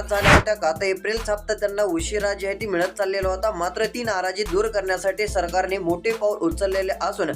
झाल्या होत्या. का? तर एप्रिलचा हप्ता त्यांना उशिरा जी आहे ती मिळत चाललेला होता. मात्र ती नाराजी दूर करण्यासाठी सरकारने मोठे पाऊल उचललेले असून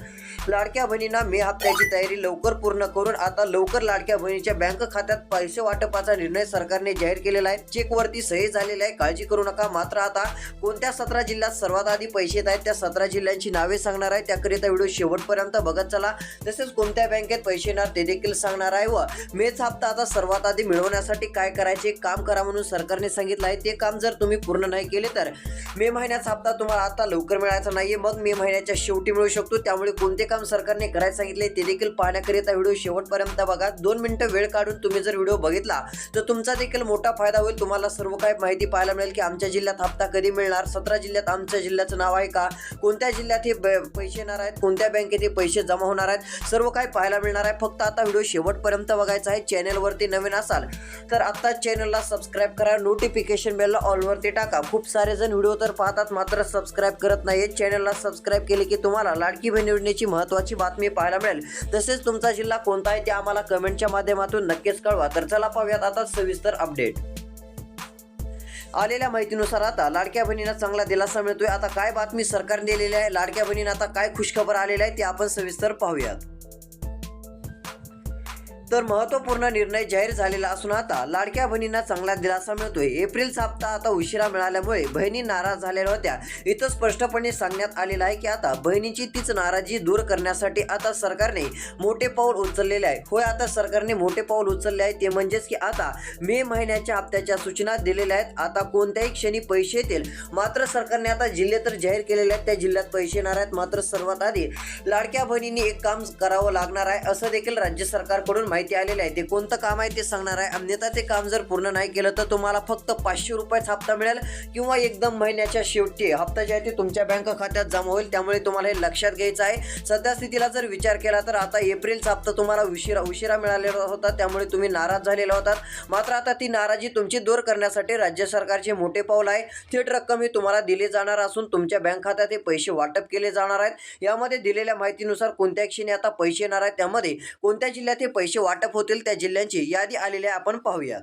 लाडक्या बहिणींना मे हप्त्याची तयारी लवकर पूर्ण करून आता लवकर लाडक्या बहिणीच्या बँक खात्यात पैसे वाटपाचा निर्णय सरकारने जाहीर केलेला आहे. चेकवरती सही झालेली आहे. काळजी करू नका. मात्र आता कोणत्या सतरा जिल्ह्यात सर्वात आधी पैसे येत आहेत त्या सतरा जिल्ह्यांची नावे सांगणार आहे. त्याकरिता व्हिडिओ शेवटपर्यंत बघत चला. तसेच कोणत्या बँकेत पैसे येणार ते देखील सांगणार आहे व मेचा हप्ता आता सर्वात आधी मिळवण्यासाठी काय करायचे? काम करा म्हणून सरकारने सांगितलं आहे ते काम जर तुम्ही पूर्ण नाही केले तर मे महिन्याचा हप्ता तुम्हाला आता लवकर मिळायचा नाहीये. मग मे महिन्याच्या शेवटी मिळू शकतो. त्यामुळे कोणते काम सरकारने करायला सांगितले ते देखील पाहण्याकरिता व्हिडिओ शेवटपर्यंत बघा. दोन मिनिटं वेळ काढून तुम्ही जर व्हिडिओ बघितला तर तुमचा देखील मोठा फायदा होईल. तुम्हाला सर्व काही माहिती पाहायला मिळेल की आमच्या जिल्ह्यात हप्ता कधी मिळणार सतरा जिल्ह्यात आमच्या जिल्ह्याचं नाव आहे का कोणत्या जिल्ह्यात हे ब- पैसे येणार आहेत कोणत्या बँकेत हे पैसे जमा होणार आहेत सर्व काही पाहायला मिळणार आहे. फक्त आता व्हिडिओ शेवटपर्यंत बघायचा आहे. चॅनलवरती नवीन असाल तर आता चॅनलला सबस्क्राईब करा. नोटिफिकेशन बेलला ऑलवरती टाका. खूप सारे जण व्हिडिओ तर पाहतात मात्र सबस्क्राईब करत नाही चॅनलला सबस्क्राईब केले की तुम्हाला लाडकी बहीण योजनेची महत्त्वाची बातमी पाहायला मिळेल. तसेच तुमचा जिल्हा कोणता आहे ते आम्हाला कमेंटच्या माध्यमातून नक्कीच कळवा. तर चला पाहूयात आता सविस्तर अपडेट आलेल्या माहितीनुसार आता लाडक्या बहिणींना चांगला दिलासा मिळतोय. आता काय बातमी सरकारने दिलेली आहे? लाडक्या बहिणींना आता काय खुशखबर आलेली आहे ते आपण सविस्तर पाहूयात. तर महत्त्वपूर्ण निर्णय जाहीर झालेला असून आता लाडक्या बहिणींना चांगला दिलासा मिळतोय. एप्रिलचा हप्ता आता उशिरा मिळाल्यामुळे बहिणी नाराज झालेल्या होत्या. इथं स्पष्टपणे सांगण्यात आलेलं आहे की आता बहिणीची तीच नाराजी दूर करण्यासाठी आता सरकारने मोठे पाऊल उचललेले आहे. होय आता सरकारने मोठे पाऊल उचलले आहे. ते म्हणजेच की आता मे महिन्याच्या हप्त्याच्या सूचना दिलेल्या आहेत. आता कोणत्याही क्षणी पैसे येतील. मात्र सरकारने आता जिल्हे तर जाहीर केलेले आहेत. त्या जिल्ह्यात पैसे येणार आहेत. मात्र सर्वात आधी लाडक्या बहिणींनी एक काम करावं लागणार आहे. असं देखील राज्य सरकारकडून माहिती माहिती आलेली आहे. ते कोणतं काम आहे ते सांगणार आहे. अन्यथा ते काम जर पूर्ण नाही केलं तर तुम्हाला फक्त पाचशे रुपयाच हप्ता मिळेल किंवा एकदम महिन्याच्या शेवटी. हप्ता जे आहे ते तुमच्या बँक खात्यात जमा होईल. त्यामुळे तुम्हाला हे लक्षात घ्यायचं आहे. सध्या स्थितीला जर विचार केला तर आता एप्रिलचा हप्ता तुम्हाला उशिरा उशिरा मिळालेला होता. त्यामुळे तुम्ही नाराज झालेला होता मात्र आता ती नाराजी तुमची दूर करण्यासाठी राज्य सरकारचे मोठे पाऊल आहे. थेट रक्कम ही तुम्हाला दिली जाणार असून तुमच्या बँक खात्यात हे पैसे वाटप केले जाणार आहेत. यामध्ये दिलेल्या माहितीनुसार कोणत्या क्षणी आता पैसे येणार आहेत? त्यामध्ये कोणत्या जिल्ह्यात हे पैसे वाटप होतील त्या जिल्ह्यांची यादी आलेली आपण पाहूयात.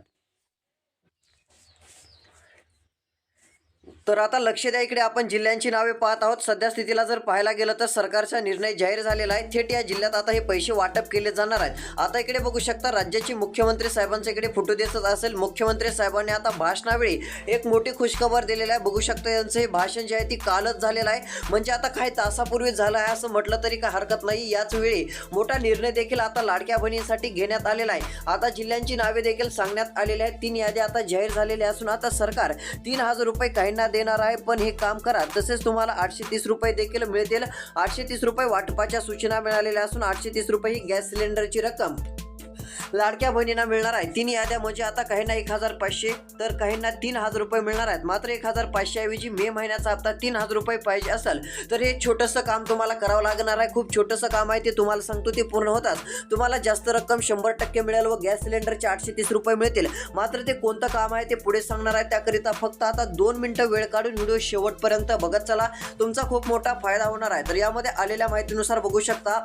तर आता लक्ष द्या इकडे आपण जिल्ह्यांची नावे पाहत आहोत. सध्या स्थितीला जर पाहायला गेलं तर सरकारचा निर्णय जाहीर झालेला आहे. थेट या जिल्ह्यात आता हे पैसे वाटप केले जाणार आहेत. आता इकडे बघू शकता राज्याचे मुख्यमंत्री साहेबांचा इकडे फोटो दिसत असेल. मुख्यमंत्री साहेबांनी आता भाषणावेळी एक मोठी खुशखबर दिलेली आहे. बघू शकता यांचं हे भाषण जे आहे ती कालच झालेलं आहे. म्हणजे आता काही तासापूर्वी झालं आहे असं म्हटलं तरी काय हरकत नाही. याच वेळी मोठा निर्णय देखील आता लाडक्या बहिणींसाठी घेण्यात आलेला आहे. आता जिल्ह्यांची नावे देखील सांगण्यात आलेली आहेत. तीन याद्या आता जाहीर झालेल्या असून आता सरकार तीन हजार रुपये काहींना देणार आहे पण हे काम करा. तसेच तुम्हाला आठशे तीस रुपये देखील मिळतील. आठशे तीस रुपये वाटपाच्या सूचना मिळालेल्या असून आठशे तीस रुपये ही गॅस सिलेंडरची रक्कम. लाडक्या बहिणींना मिळणार आहे. तीन याद्या म्हणजे आता काहींना एक हजार पाचशे तर काहींना तीन हजार रुपये मिळणार आहेत. मात्र एक हजार पाचशे ऐवजी मे महिन्याचा हप्ता तीन हजार रुपये पाहिजे असेल तर हे छोटंसं काम तुम्हाला करावं लागणार आहे. खूप छोटंसं काम आहे ते तुम्हाला सांगतो ते पूर्ण होतात. तुम्हाला जास्त रक्कम शंभर टक्के मिळेल व गॅस सिलेंडरचे आठशे तीस रुपये मिळतील. मात्र ते कोणतं काम आहे ते पुढे सांगणार आहे. त्याकरिता फक्त आता दोन मिनिटं वेळ काढून व्हिडिओ शेवटपर्यंत बघत चला. तुमचा खूप मोठा फायदा होणार आहे. तर यामध्ये आलेल्या माहितीनुसार बघू शकता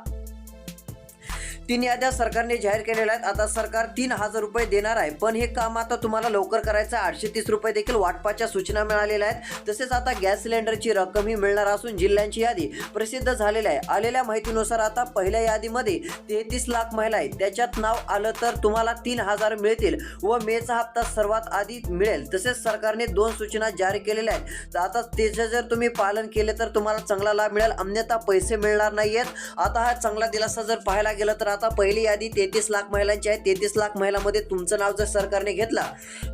तीन याद्या सरकारने जाहीर केलेल्या आहेत. आता सरकार तीन हजार रुपये देणार आहे. पण हे काम आता तुम्हाला लवकर करायचं आठशे तीस रुपये देखील वाटपाच्या सूचना मिळालेल्या आहेत. तसेच आता गॅस सिलेंडरची रक्कमही मिळणार असून जिल्ह्यांची यादी प्रसिद्ध झालेली आहे. आलेल्या माहितीनुसार आता पहिल्या यादीमध्ये तेहतीस लाख महिला आहेत. त्याच्यात नाव आलं तर तुम्हाला तीन हजार मिळतील व मेचा हप्ता सर्वात आधी मिळेल. तसेच सरकारने दोन सूचना जारी केलेल्या आहेत. आता त्याचं जर तुम्ही पालन केले तर तुम्हाला चांगला लाभ मिळेल. अन्यथा पैसे मिळणार नाही आहेत आता हा चांगला दिलासा जर पाहायला गेलं तर आता आता पहिली यादी तेहतीस लाख महिलांची आहे. तेहतीस लाख महिलांमध्ये तुमचं नाव जर सरकारने घेतला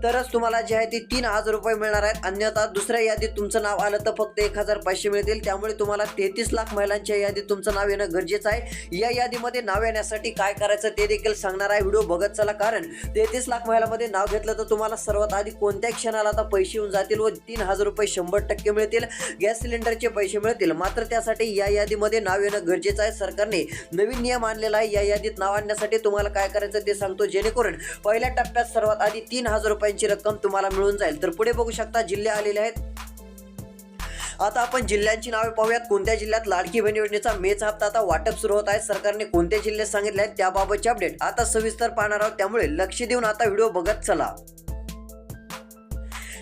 तरच तुम्हाला जे आहे ते तीन हजार रुपये मिळणार आहेत. अन्यथा दुसऱ्या यादीत तुमचं नाव आलं तर फक्त एक हजार पाचशे मिळतील. त्यामुळे तुम्हाला तेहतीस लाख महिलांच्या यादीत तुमचं नाव येणं गरजेचं आहे. या यादीमध्ये नाव येण्यासाठी काय करायचं ते देखील सांगणार आहे व्हिडिओ बघत चला. कारण तेहतीस लाख महिलांमध्ये नाव घेतलं तर तुम्हाला सर्वात आधी कोणत्या क्षणाला आता पैसे येऊन जातील व तीन हजार रुपये शंभर टक्के मिळतील? गॅस सिलेंडरचे पैसे मिळतील. मात्र त्यासाठी या यादीमध्ये नाव येणं गरजेचं आहे. सरकारने नवीन नियम आणलेला आहे. या यादीत नाव आणण्यासाठी तुम्हाला काय करायचं ते सांगतो जेणेकरून पहिल्या टप्प्यात सर्वात आधी तीन हजार रुपयांची रक्कम तुम्हाला मिळून जाईल. तर पुढे बघू शकता जिल्हे आलेले आहेत. आता आपण जिल्ह्यांची नावे पाहूयात. कोणत्या जिल्ह्यात लाडकी बहीण योजनेचा मेचा हप्ता आता वाटप सुरू होत आहे? सरकारने कोणते जिल्हे सांगितले आहेत? त्याबाबतचे अपडेट आता सविस्तर पाहणार आहोत. त्यामुळे लक्ष देऊन आता व्हिडिओ बघत चला.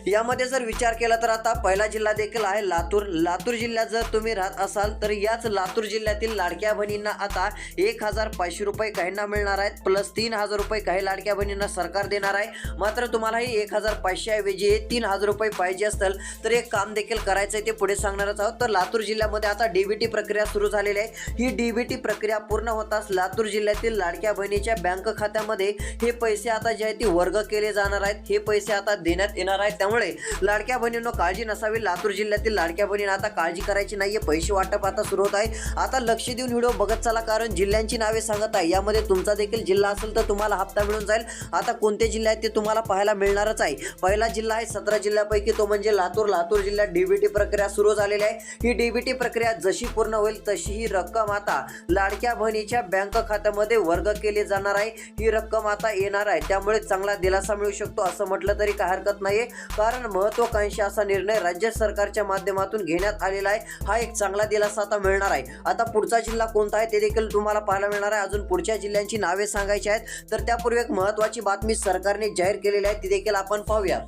यामध्ये जर विचार केला तर आता पहिला जिल्हा देखील आहे लातूर. लातूर जिल्ह्यात जर तुम्ही राहत असाल तर याच लातूर जिल्ह्यातील लाडक्या बहिणींना आता एक हजार पाचशे रुपये काहींना मिळणार आहेत प्लस तीन हजार रुपये काही लाडक्या बहिणींना सरकार देणार आहे. मात्र तुम्हालाही एक हजार पाचशे ऐवजी तीन हजार रुपये पाहिजे असतील तर एक काम देखील करायचं आहे ते पुढे सांगणारच आहोत. तर लातूर जिल्ह्यामध्ये आता डीबीटी प्रक्रिया सुरू झालेली आहे. ही डीबीटी प्रक्रिया पूर्ण होताच लातूर जिल्ह्यातील लाडक्या बहिणीच्या बँक खात्यामध्ये हे पैसे आता जे आहे ते वर्ग केले जाणार आहेत. हे पैसे आता देण्यात येणार आहेत. त्यामुळे लाडक्या बहिणींनो काळजी नसावी. लातूर जिल्ह्यातील लाडक्या बहिणींना आता काळजी करायची नाहीये. पैसे वाटप आता सुरू होत आहे. आता लक्ष देऊन व्हिडिओ बघत चला कारण जिल्ह्यांची नावे सांगत आहे. यामध्ये तुमचा देखील जिल्हा असेल तर तुम्हाला हप्ता मिळून जाईल. आता कोणते जिल्हे आहेत ते तुम्हाला पाहायला मिळणारच आहे. पहिला जिल्हा आहे सतरा जिल्ह्यापैकी तो म्हणजे लातूर. लातूर जिल्ह्यात डीबीटी प्रक्रिया सुरू झालेली आहे. ही डीबीटी प्रक्रिया जशी पूर्ण होईल तशी ही रक्कम आता लाडक्या बहिणीच्या बँक खात्यामध्ये वर्ग केली जाणार आहे. ही रक्कम आता येणार आहे. त्यामुळे चांगला दिलासा मिळू शकतो असं म्हटलं तरी काय हरकत नाहीये. कारण महत्वाकांक्षी असा निर्णय राज्य सरकारच्या माध्यमातून घेण्यात आलेला आहे. हा एक चांगला दिलासा आता मिळणार आहे. आता पुढचा जिल्हा कोणता आहे ते देखील तुम्हाला पाहायला मिळणार आहे. अजून पुढच्या जिल्ह्यांची नावे सांगायची आहेत. तर त्यापूर्वी एक महत्वाची बातमी सरकारने जाहीर केलेली आहे. ती देखील आपण पाहूया.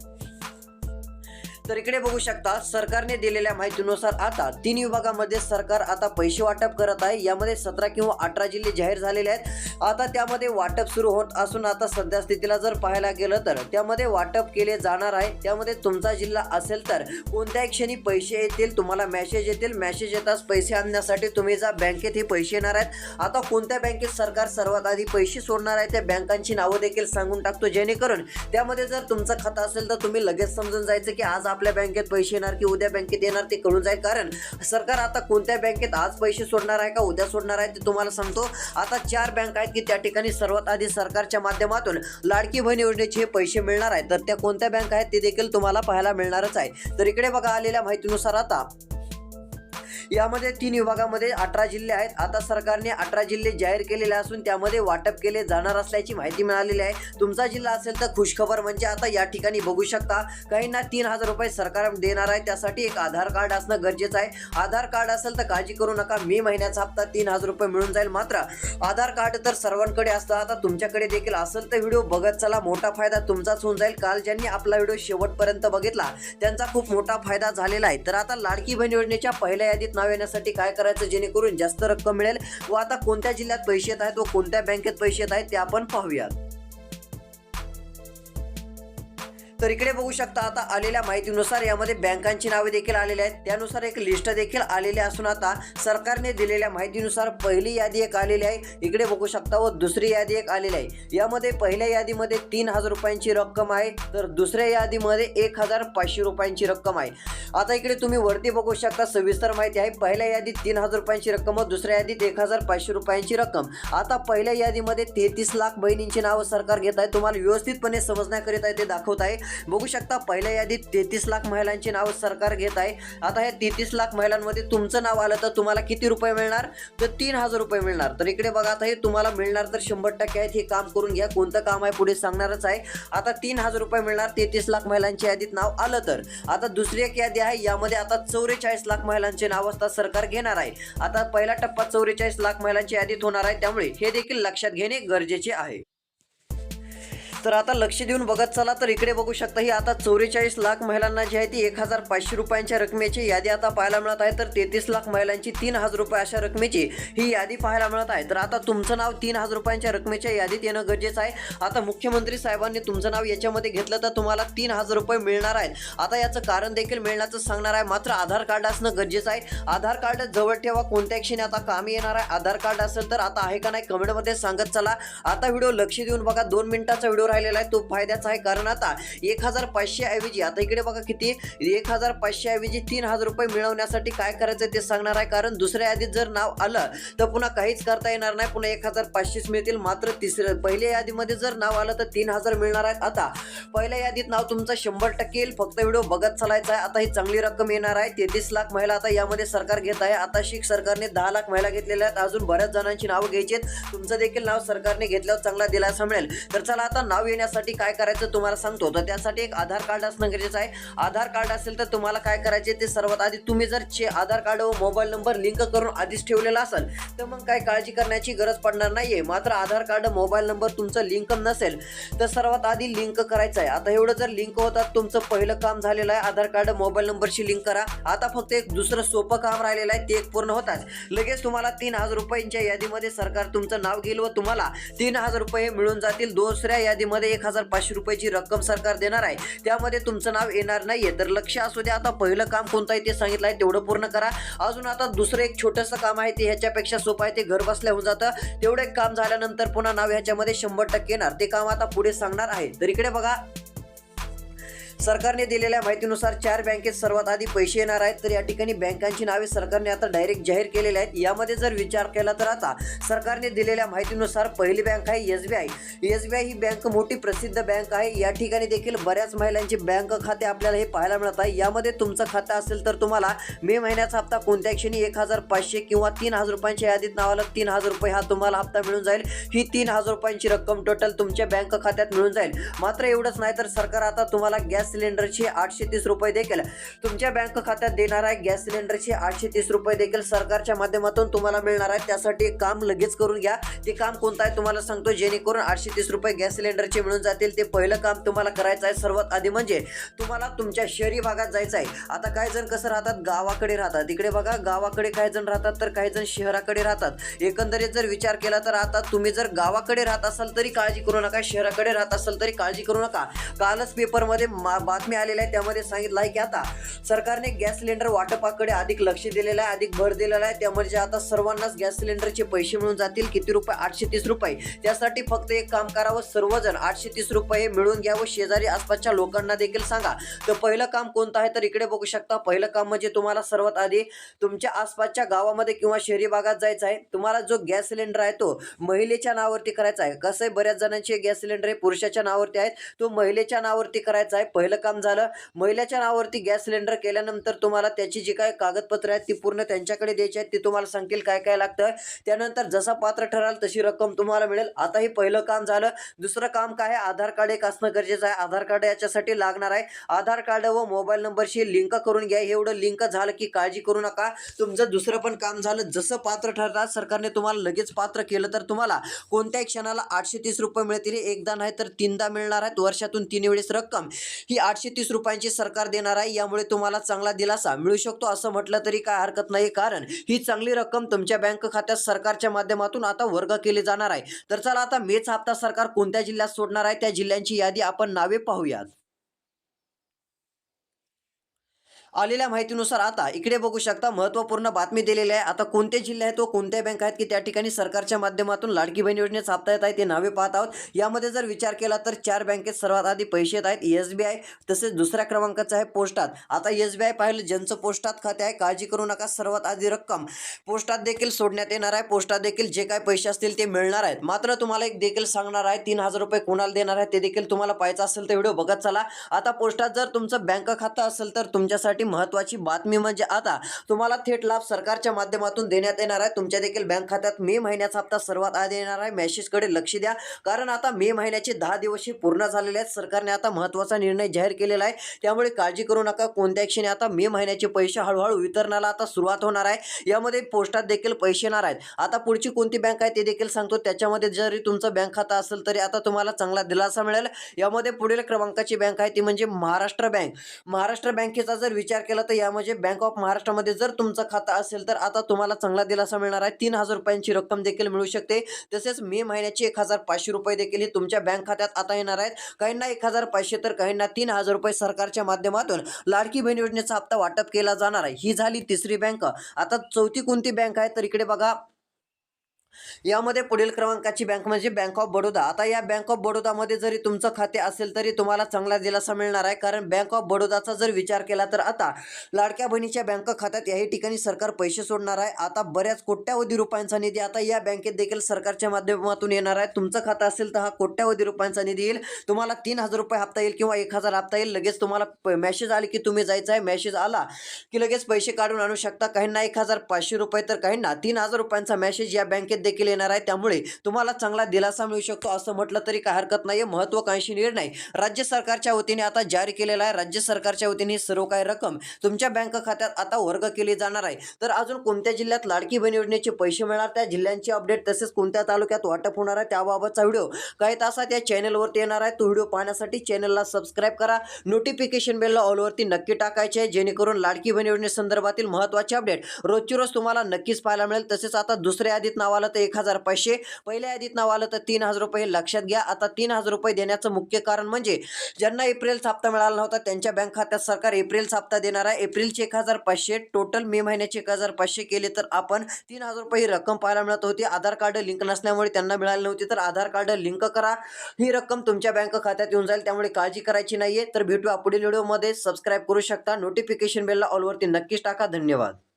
तर इकडे बघू शकता सरकारने दिलेल्या माहितीनुसार आता तीन विभागामध्ये सरकार आता पैसे वाटप करत आहे. यामध्ये सतरा किंवा अठरा जिल्हे जाहीर झालेले आहेत. आता त्यामध्ये वाटप सुरू होत असून आता सध्या स्थितीला जर पाहायला गेलं तर त्यामध्ये वाटप केले जाणार आहे. त्यामध्ये तुमचा जिल्हा असेल तर कोणत्याही क्षणी पैसे येतील तुम्हाला मॅसेज येतील. मॅसेज येताच पैसे आणण्यासाठी तुम्ही जा बँकेत हे पैसे येणार आहेत आता कोणत्या बँकेत सरकार सर्वात आधी पैसे सोडणार आहे त्या बँकांची नावं देखील सांगून टाकतो. जेणेकरून त्यामध्ये जर तुमचं खातं असेल तर तुम्ही लगेच समजून जायचं की आज आपल्या बँकेत पैसे येणार की उद्या बँकेत येणार ते कळून जाईल. कारण सरकार आता कोणत्या बँकेत आज पैसे सोडणार आहे का उद्या सोडणार आहे ते तुम्हाला सांगतो. आता चार बँक आहेत की त्या ठिकाणी सर्वात आधी सरकारच्या माध्यमातून लाडकी बहीण योजनेचे हे पैसे मिळणार आहेत. तर त्या कोणत्या बँक आहेत ते देखील तुम्हाला पाहायला मिळणारच आहे. तर इकडे बघा आलेल्या माहितीनुसार आता यामध्ये तीन विभागामध्ये अठरा जिल्हे आहेत. आता सरकारने अठरा जिल्हे जाहीर केलेले असून त्यामध्ये वाटप केले जाणार असल्याची माहिती मिळालेली आहे. तुमचा जिल्हा असेल तर खुशखबर म्हणजे आता या ठिकाणी बघू शकता. काहींना तीन हजार रुपये सरकार देणार आहे. त्यासाठी एक आधार कार्ड असणं गरजेचं आहे. आधार कार्ड असेल तर काळजी करू नका. मे महिन्याचा हप्ता तीन हजार रुपये मिळून जाईल मात्र आधार कार्ड तर सर्वांकडे असतं. आता तुमच्याकडे देखील असेल तर व्हिडिओ बघत चला. मोठा फायदा तुमचाच होऊन जाईल. काल ज्यांनी आपला व्हिडिओ शेवटपर्यंत बघितला त्यांचा खूप मोठा फायदा झालेला आहे. तर आता लाडकी बहीण योजनेच्या पहिल्या यादीत नाव येण्यासाठी काय करायचं जेणेकरून जास्त रक्कम मिळेल? व आता कोणत्या जिल्ह्यात पैसे येत आहेत व कोणत्या बँकेत पैसे येत आहेत ते आपण पाहूयात. तर इकडे बघू शकता आता आलेल्या माहितीनुसार यामध्ये बँकांची नावे देखील आलेली आहेत. त्यानुसार एक लिस्ट देखील आलेली असून आता सरकारने दिलेल्या माहितीनुसार पहिली यादी एक आलेली आहे. इकडे बघू शकता व दुसरी यादी एक आलेली आहे. यामध्ये पहिल्या यादीमध्ये तीन हजार रुपयांची रक्कम आहे. तर दुसऱ्या यादीमध्ये एक हजार पाचशे रुपयांची रक्कम आहे. आता इकडे तुम्ही वरती बघू शकता सविस्तर माहिती आहे. पहिल्या यादीत तीन हजार रुपयांची रक्कम व दुसऱ्या यादीत एक हजार पाचशे रुपयांची रक्कम. आता पहिल्या यादीमध्ये तेहतीस लाख बहिणींची नावं सरकार घेत आहे. तुम्हाला व्यवस्थितपणे समजण्याकरिता ते दाखवत आहे. बघू शकता पहिल्या यादीत तेहतीस लाख महिलांची नाव सरकार घेत आहे. आता हे तेहतीस लाख महिलांमध्ये तुमचं नाव आलं तर तुम्हाला किती रुपये मिळणार? तर तीन हजार रुपये मिळणार. तर इकडे बघा आता हे तुम्हाला मिळणार तर शंभर टक्के आहेत. हे काम करून घ्या. कोणतं काम आहे पुढे सांगणारच आहे. आता तीन हजार रुपये मिळणार तेहतीस लाख महिलांच्या यादीत नाव आलं तर. आता दुसरी एक यादी आहे. यामध्ये आता चौवेचाळीस लाख महिलांचे नाव असता सरकार घेणार आहे. आता पहिला टप्पा चौवेचाळीस लाख महिलांच्या यादीत होणार आहे. त्यामुळे हे देखील लक्षात घेणे गरजेचे आहे. तर आता लक्ष देऊन बघत चला तर इकडे बघू शकता ही आता चौवेचाळीस लाख महिलांना जी आहे ती एक हजार पाचशे रुपयांच्या रकमेची यादी आता पाहायला मिळत आहे. तर तेहतीस लाख महिलांची तीन हजार रुपये अशा रकमेची ही यादी पाहायला मिळत आहे. तर आता तुमचं नाव तीन हजार रुपयांच्या रकमेच्या यादीत येणं गरजेचं आहे. आता मुख्यमंत्री साहेबांनी तुमचं नाव याच्यामध्ये घेतलं तर तुम्हाला तीन हजार रुपये मिळणार आहेत. आता याचं कारण देखील मिळण्याचं सांगणार आहे. मात्र आधार कार्ड असणं गरजेचं आहे. आधार कार्ड जवळ ठेवा. कोणत्या क्षणी आता कामी येणार आहे. आधार कार्ड असेल तर आता आहे का नाही कमेंटमध्ये सांगत चला. आता व्हिडिओ लक्ष देऊन बघा. दोन मिनिटाचा व्हिडिओ राहिलेला आहे तो फायद्याचा आहे. कारण आता एक हजार पाचशे ऐवजी आता इकडे बघा किती एक हजार पाचशे ऐवजी तीन हजार रुपये मिळवण्यासाठी काय करायचं ते सांगणार आहे. कारण दुसऱ्या यादीत जर नाव आलं तर पुन्हा काहीच करता येणार नाही. पुन्हा एक हजार पाचशेच मिळतील. मात्र तिसऱ्या पहिल्या यादीमध्ये जर नाव आलं तर तीन हजार मिळणार आहेत आता. पहिल्या यादीत नाव तुमचं शंभर टक्के येईल. फक्त व्हिडिओ बघत चालायचा आहे. आता ही चांगली रक्कम येणार आहे. तेहतीस लाख महिला आता यामध्ये सरकार घेत आहे. आता शिक सरकारने दहा लाख महिला घेतलेल्या आहेत. अजून बऱ्याच जणांची नावं घ्यायची आहेत. तुमचं देखील नाव सरकारने घेतल्यावर चांगला दिलासा मिळेल. तर चला आता नाव नाव येण्यासाठी काय करायचं तुम्हाला सांगतो. तर त्यासाठी एक आधार कार्ड असणं गरजेचं आहे. आधार कार्ड असेल तर तुम्हाला काय करायचे ते सर्वात आधी तुम्ही जर चे आधार कार्ड व मोबाईल नंबर लिंक करून आधीच ठेवलेला असेल तर मग काय काळजी करण्याची गरज पडणार नाही आहे मात्र आधार कार्ड मोबाईल नंबर तुमचं लिंक नसेल तर सर्वात आधी लिंक करायचं आहे. आता एवढं जर लिंक होतात तुमचं पहिलं काम झालेलं आहे. आधार कार्ड मोबाईल नंबरशी लिंक करा. आता फक्त एक दुसरं सोपं काम राहिलेलं आहे ते एक पूर्ण होताच. लगेच तुम्हाला तीन हजार रुपयांच्या यादीमध्ये सरकार तुमचं नाव घेईल व तुम्हाला तीन हजार रुपये मिळून जातील. दुसऱ्या यादीमध्ये एक हजार पाचशे रुपयाची रक्कम सरकार देणार आहे. त्यामध्ये तुमचं नाव येणार नाहीये. तर लक्ष असू द्या. आता पहिलं काम कोणतं आहे ते सांगितलं आहे तेवढं पूर्ण करा. अजून आता दुसरं एक छोटंसं काम आहे ते ह्याच्यापेक्षा सोपं आहे. ते घर बसल्या होऊन जातं. तेवढं एक काम झाल्यानंतर पुन्हा नाव ह्याच्यामध्ये शंभर टक्के येणार. ते काम आता पुढे सांगणार आहे. तर इकडे बघा. सरकारने दिलेल्या माहितीनुसार चार बँकेत सर्वात आधी पैसे येणार आहेत तर या ठिकाणी बँकांची नावे सरकारने आता डायरेक्ट जाहीर केलेली आहेत. यामध्ये जर विचार केला तर आता सरकारने दिलेल्या माहितीनुसार पहिली बँक आहे S B I. S B I he bank मोठी प्रसिद्ध बँक आहे. या ठिकाणी देखील बऱ्याच महिलांचे बँक खाते आपल्याला हे पाहायला मिळत आहे. यामध्ये तुमचं खातं असेल तर तुम्हाला मे महिन्याचा हप्ता कोणत्या क्षणी एक हजार पाचशे किंवा तीन हजार रुपयांच्या यादीत नावाला तीन हजार रुपये हा तुम्हाला हप्ता मिळून जाईल. ही तीन हजार रुपयांची रक्कम टोटल तुमच्या बँक खात्यात मिळून जाईल. मात्र एवढंच नाही तर सरकार आता तुम्हाला गॅस सिलेंडरचे आठशे तीस रुपये देखील तुमच्या बँक खात्यात देणार आहे. गॅस सिलेंडरचे आठशे तीस रुपये देखील सरकारच्या माध्यमातून तुम्हाला मिळणार आहे. त्यासाठी काम लगेच करून घ्या. ते काम कोणतं आहे तुम्हाला सांगतो. जेणेकरून आठशे तीस रुपये गॅस सिलेंडरचे मिळून जातील. ते पहिलं काम तुम्हाला करायचं आहे. सर्वात आधी म्हणजे तुम्हाला तुमच्या शहरी भागात जायचं आहे. आता काही जण कसं राहतात? गावाकडे राहतात. इकडे बघा गावाकडे काही जण राहतात तर काही जण शहराकडे राहतात. एकंदरीत जर विचार केला तर आता तुम्ही जर गावाकडे राहत असाल तरी काळजी करू नका. शहराकडे राहत असाल तरी काळजी करू नका. कालच पेपरमध्ये मा- बातम्या आलेल्या आहेत त्यामध्ये सांगितलं आहे की आता सरकारने गॅस सिलेंडर वाटपाकडे अधिक लक्ष दिलेलं आहे अधिक भर दिलेला आहे. त्यामध्ये आता सर्वांनाच गॅस सिलेंडरचे पैसे मिळून जातील किती रुपये? आठशे तीस रुपये. त्यासाठी फक्त एक काम करावं सर्वजण आठशे तीस रुपये मिळून घ्यावं शेजारी आसपासच्या लोकांना देखील सांगा. तर पहिलं काम कोणतं आहे तर इकडे बघू शकता. पहिलं काम म्हणजे तुम्हाला सर्वात आधी तुमच्या आसपासच्या गावामध्ये किंवा शहरी भागात जायचं आहे. तुम्हाला जो गॅस सिलेंडर आहे तो महिलेच्या नावावरती करायचा आहे. कसं आहे? बऱ्याच जणांचे गॅस सिलेंडर हे पुरुषाच्या नावावरती आहेत. तो महिलेच्या नावावरती करायचा आहे. पहिलं पहिलं काम झालं. महिलेच्या नावावरती गॅस सिलेंडर केल्यानंतर तुम्हाला त्याची जी काय कागदपत्र आहेत ती पूर्ण त्यांच्याकडे द्यायची आहेत ती तुम्हाला सांगतील काय काय लागतं त्यानंतर जसा पात्र ठराल तशी रक्कम तुम्हाला मिळेल. आता हे पहिलं काम झालं. दुसरं काम काय आहे? आधार कार्ड एक असणं गरजेचं आहे. आधार कार्ड याच्यासाठी लागणार आहे. आधार कार्ड व मोबाईल नंबरशी लिंक करून घ्या. एवढं लिंक झालं की काळजी करू नका. तुमचं दुसरं पण काम झालं. जसं पात्र ठरतात सरकारने तुम्हाला लगेच पात्र केलं तर तुम्हाला कोणत्याही क्षणाला आठशे तीस रुपये मिळतील. एकदा नाही तर तीनदा मिळणार आहेत. वर्षातून तीन वेळेस रक्कम. ही आठशे तीस रुपयांची सरकार देणार आहे. यामुळे तुम्हाला चांगला दिलासा मिळू शकतो. असं म्हटलं तरी काय हरकत नाही. कारण ही चांगली रक्कम तुमच्या बँक खात्यात सरकारच्या माध्यमातून आता वर्ग केली जाणार आहे. तर चला आता मेच हप्ता सरकार कोणत्या जिल्ह्यात सोडणार आहे? त्या जिल्ह्यांची यादी आपण नावे पाहूयात. आलेल्या माहितीनुसार आता इकडे बघू शकता महत्त्वपूर्ण बातमी दिलेली आहे. आता कोणते जिल्हे आहेत व कोणत्या बँक आहेत की त्या ठिकाणी सरकारच्या माध्यमातून लाडकी बहीण योजनेचा हप्ता येत आहे ते नावे पाहत आहोत. यामध्ये जर विचार केला तर चार बँकेत सर्वात आधी पैसे येत आहेत एस बी आय तसेच दुसऱ्या क्रमांकाचं आहे पोस्टात. आता एस बी आय पाहिलं ज्यांचं पोस्टात खाते आहे काळजी करू नका सर्वात आधी रक्कम. पोस्टात देखील सोडण्यात येणार आहे पोस्टात देखील जे काय पैसे असतील ते मिळणार आहेत. मात्र तुम्हाला एक देखील सांगणार आहे तीन हजार रुपये कोणाला देणार आहे ते देखील तुम्हाला पाहायचं असेल तर व्हिडिओ बघत चला. आता पोस्टात जर तुमचं बँक खातं असेल तर तुमच्यासाठी महत्त्वाची बातमी म्हणजे आता तुम्हाला थेट लाभ सरकारच्या माध्यमातून देण्यात येणार आहे. तुमच्या देखील बँक खात्यात मे महिन्याचा हप्ता सर्वात आधी येणार आहे. मॅसेजकडे लक्ष द्या. कारण आता मे महिन्याचे दहा दिवसही पूर्ण झालेले आहेत. सरकारने आता महत्त्वाचा निर्णय जाहीर केलेला आहे. त्यामुळे काळजी करू नका. कोणत्या क्षणी आता मे महिन्याचे पैसे हळूहळू वितरणाला आता सुरुवात होणार आहे. यामध्ये पोस्टात देखील पैसे येणार आहेत. आता पुढची कोणती बँक आहे ते देखील सांगतो. त्याच्यामध्ये जरी तुमचं बँक खातं असेल तरी आता तुम्हाला चांगला दिलासा मिळेल. यामध्ये पुढील क्रमांकाची बँक आहे ती म्हणजे महाराष्ट्र बँक. महाराष्ट्र बँकेचा जर विचार विचार केला तर यामध्ये बँक ऑफ महाराष्ट्रामध्ये जर तुमचं खातं असेल तर आता तुम्हाला चांगला दिलासा मिळणार आहे. तीन हजार रुपयांची रक्कम देखील मिळू शकते. तसेच मे महिन्याचे एक हजार पाचशे रुपये देखील हे तुमच्या बँक खात्यात आता येणार आहेत. काहींना एक हजार पाचशे तर काहींना तीन हजार रुपये सरकारच्या माध्यमातून लाडकी बहीण योजनेचा हप्ता वाटप केला जाणार आहे. ही झाली तिसरी बँक आता चौथी कोणती बँक आहे? तर इकडे बघा. यामध्ये पुढील क्रमांकाची बँक म्हणजे बँक ऑफ बडोदा आता या बँक ऑफ बडोदामध्ये जरी तुमचं खाते असेल तरी तुम्हाला चांगला दिलासा मिळणार आहे. कारण बँक ऑफ बडोदाचा जर विचार केला तर आता लाडक्या बहिणीच्या बँक खात्यात याही ठिकाणी सरकार पैसे सोडणार आहे. आता बऱ्याच कोट्यावधी रुपयांचा निधी आता या बँकेत देखील सरकारच्या माध्यमातून येणार आहे. तुमचं खातं असेल तर हा कोट्यावधी रुपयांचा निधी येईल. तुम्हाला तीन हजार रुपये हप्ता येईल किंवा एक हजार हप्ता येईल. लगेच तुम्हाला मेसेज आले की तुम्ही जायचं आहे. मेसेज आला की लगेच पैसे काढून आणू शकता. काहींना एक हजार पाचशे रुपये तर काहींना तीन हजार रुपयांचा मेसेज या बँकेत देखील येणार आहे. त्यामुळे तुम्हाला चांगला दिलासा मिळू शकतो. असं म्हटलं तरी काय हरकत नाही महत्वाकांक्षी निर्णय राज्य सरकारच्या वतीने आता जारी केलेला आहे. राज्य सरकारच्या वतीने ही सर्व काही रक्कम तुमच्या बँक खात्यात आता वर्ग केली जाणार आहे. तर अजून कोणत्या जिल्ह्यात लाडकी बहीण योजनेचे पैसे मिळणार? त्या जिल्ह्यांची अपडेट तसेच कोणत्या तालुक्यात वाटप होणार आहे? त्याबाबतचा व्हिडिओ काही तासात या चॅनलवरती येणार आहे. तो व्हिडिओ पाहण्यासाठी चॅनलला सबस्क्राईब करा. नोटिफिकेशन बेलला ऑलवरती नक्की टाकायचे आहे. जेणेकरून लाडकी बहीण योजनेसंदर्भातील महत्त्वाचे अपडेट रोजची रोज तुम्हाला नक्कीच पाहायला मिळेल. तसेच आता दुसऱ्या यादीत नावाला आलं तर एक हजार पाचशे पहिल्या यादीत नाव आलं तर तीन हजार रुपये. लक्षात घ्या. आता तीन हजार रुपये देण्याचं मुख्य कारण म्हणजे ज्यांना एप्रिलचा हप्ता मिळाला नव्हता त्यांच्या बँक खात्यात सरकार एप्रिलचा हप्ता देणार आहे. एप्रिलचे एक हजार पाचशे टोटल मे महिन्याचे एक हजार पाचशे केले तर आपण तीन हजार रुपये ही रक्कम पाहायला मिळत होती. आधार कार्ड लिंक नसल्यामुळे त्यांना मिळाली नव्हती. तर आधार कार्ड लिंक करा. ही रक्कम तुमच्या बँक खात्यात येऊन जाईल. त्यामुळे काळजी करायची नाहीये. तर भेटूया पुढील व्हिडिओमध्ये. सबस्क्राईब करू शकता. नोटिफिकेशन बेलला ऑलवरती नक्कीच टाका. धन्यवाद.